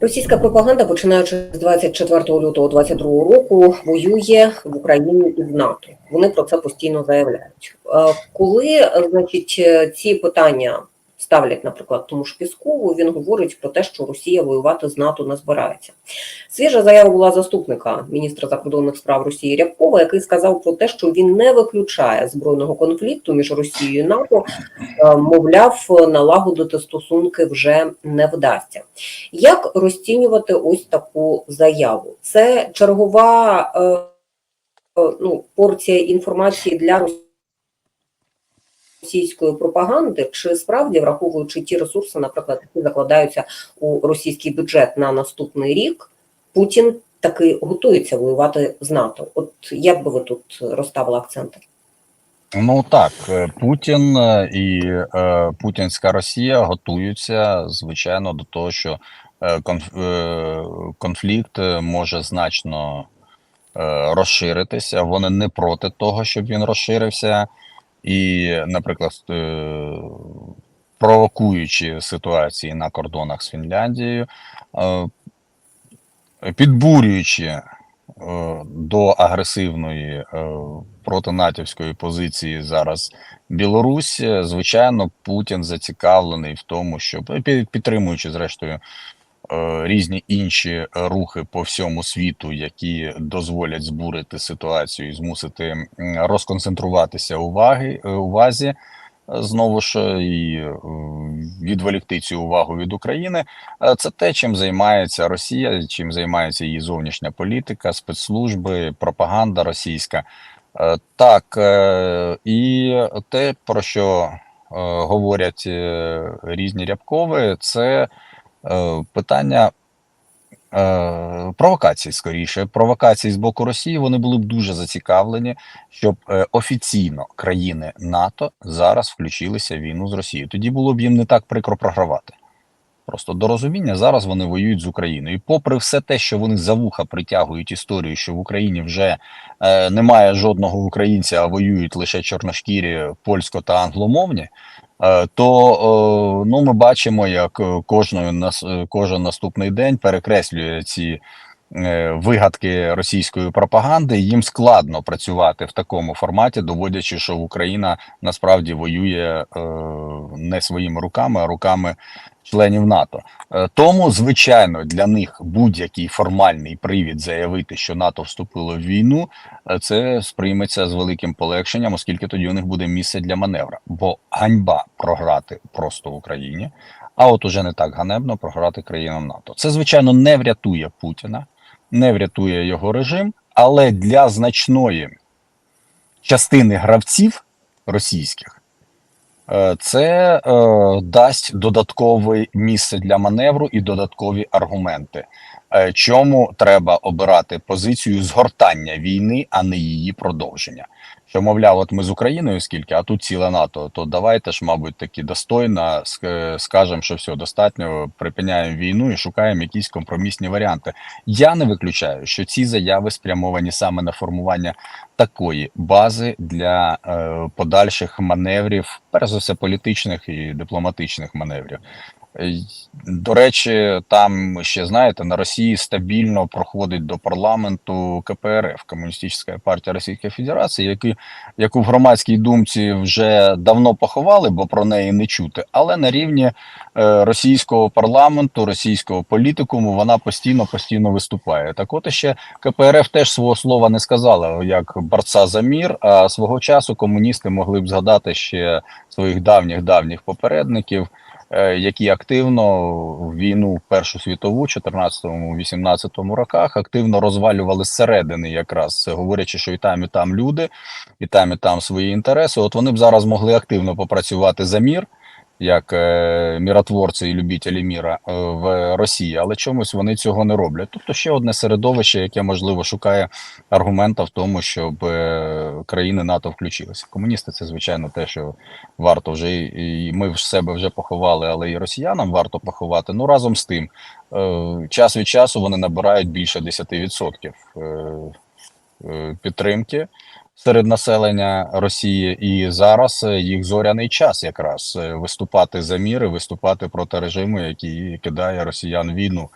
Російська пропаганда, починаючи з 24 лютого 2022 року, воює в Україні і в НАТО. Вони про це постійно заявляють. Е, Коли значить е, ці питання ставлять, наприклад, тому ж Піскову, він говорить про те, що Росія воювати з НАТО не збирається. Свіжа заява була заступника міністра закордонних справ Росії Рябкова, який сказав про те, що він не виключає збройного конфлікту між Росією і НАТО. Е, Мовляв, налагодити стосунки вже не вдасться. Як розцінювати ось таку заяву? Це чергова е, е, ну, порція інформації для російської пропаганди, чи справді враховуючи ті ресурси, наприклад, які закладаються у російський бюджет на наступний рік, Путін таки готується воювати з НАТО? От як би ви тут розставили акценти? Ну так, е, Путін е, і е, Путінська Росія готуються звичайно до того, що е, конф, конфлікт може значно розширитися. Вони не проти того, щоб він розширився, і, наприклад, е, провокуючи ситуації на кордонах з Фінляндією, е, підбурюючи е, до агресивної протинатівської позиції зараз Білорусь, звичайно, Путін зацікавлений в тому, щоб підтримуючи зрештою різні інші рухи по всьому світу, які дозволять збурити ситуацію і змусити розконцентруватися уваги е, увазі. е, Знову ж е, і е, відволікти цю увагу від України. Е, Це те, чим займається Росія, чим займається її зовнішня політика, спецслужби, пропаганда російська. Е, Так, е, і те, про що е, говорять е, різні рябкові, це е, питання е, провокацій, скоріше. Провокації з боку Росії вони були б дуже зацікавлені, щоб е, офіційно країни НАТО зараз включилися в війну з Росією. Тоді було б їм не так прикро програвати. Просто до розуміння зараз вони воюють з Україною. І попри все те, що вони за вуха притягують історію, що в Україні вже е, немає жодного українця, а воюють лише чорношкірі, польсько та англомовні. е, То е, ну, ми бачимо, як е, е, кожен наступний день перекреслює ці вигадки російської пропаганди. Їм складно працювати в такому форматі, доводячи, що Україна насправді воює е, не своїми руками, а руками членів НАТО. Е, Тому, звичайно, для них будь-який формальний привід заявити, що НАТО вступило в війну, е, це сприйметься з великим полегшенням, оскільки тоді у них буде місце для маневра. Бо ганьба програти просто в Україні, а от уже не так ганебно програти країнам НАТО. Це, звичайно, не врятує Путіна, не врятує його режим, але для значної частини гравців російських. Е, Це е, дасть додаткове місце для маневру і додаткові аргументи. Е, Чому треба обирати позицію згортання війни, а не її продовження? Що мовляв, от ми з Україною скільки, а тут ціле НАТО, то давайте ж, мабуть, таки достойно ск- скажемо, що все достатньо, припиняємо війну і шукаємо якісь компромісні варіанти. Я не виключаю, що ці заяви спрямовані саме на формування такої бази для е, подальших маневрів, перш за все політичних і дипломатичних маневрів. До речі, там ще знаєте, на Росії стабільно проходить до парламенту КПРФ, Комуністична партія Російської Федерації, які, яку в громадській думці вже давно поховали, бо про неї не чути. Але на рівні е, російського парламенту, російського політикуму вона постійно постійно виступає. Так, от ще КПРФ теж свого слова не сказала як борця за мір. А свого часу комуністи могли б згадати ще своїх давніх давніх попередників, які активно в війну Першу світову, 14-18 роках, активно розвалювали зсередини, якраз говорячи, що і там, і там люди, і там, і там свої інтереси. От вони б зараз могли активно попрацювати за мір. Як е, міротворці і любителі міра е, в Росії, але чомусь вони цього не роблять. Тобто ще одне середовище, яке можливо шукає аргумента в тому, щоб е, країни НАТО включилися. Комуністи це звичайно те, що варто вже і ми в себе вже поховали, але і росіянам варто поховати. Ну разом з тим, е, час від часу вони набирають більше 10% е, е, підтримки серед населення Росії, і зараз їх зоряний час якраз виступати за міри, виступати проти режиму, який кидає росіян війну.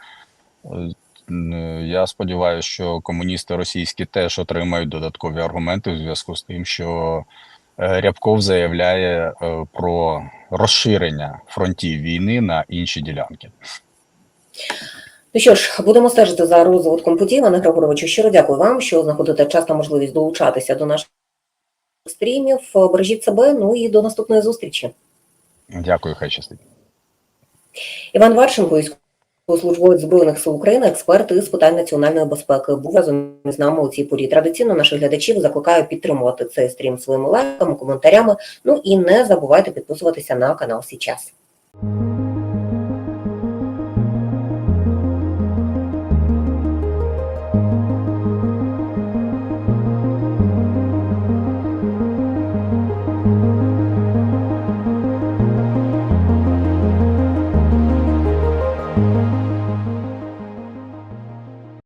Е, Я сподіваюся, що комуністи російські теж отримають додаткові аргументи в зв'язку з тим, що е, Рябков заявляє е, про розширення фронтів війни на інші ділянки. Ну що ж, будемо стежити за розвитком подій. Іване Григоровичу, щиро дякую вам, що знаходите час та можливість долучатися до наших стрімів. Бережіть себе, ну і до наступної зустрічі. Дякую, хай щастить. Іван Варченко, військовослужбовець Збройних сил України, експерт із питань національної безпеки, був разом з нами у цій порі. Традиційно наших глядачів закликаю підтримувати цей стрім своїми лайками, коментарями. Ну і не забувайте підписуватися на канал Січас.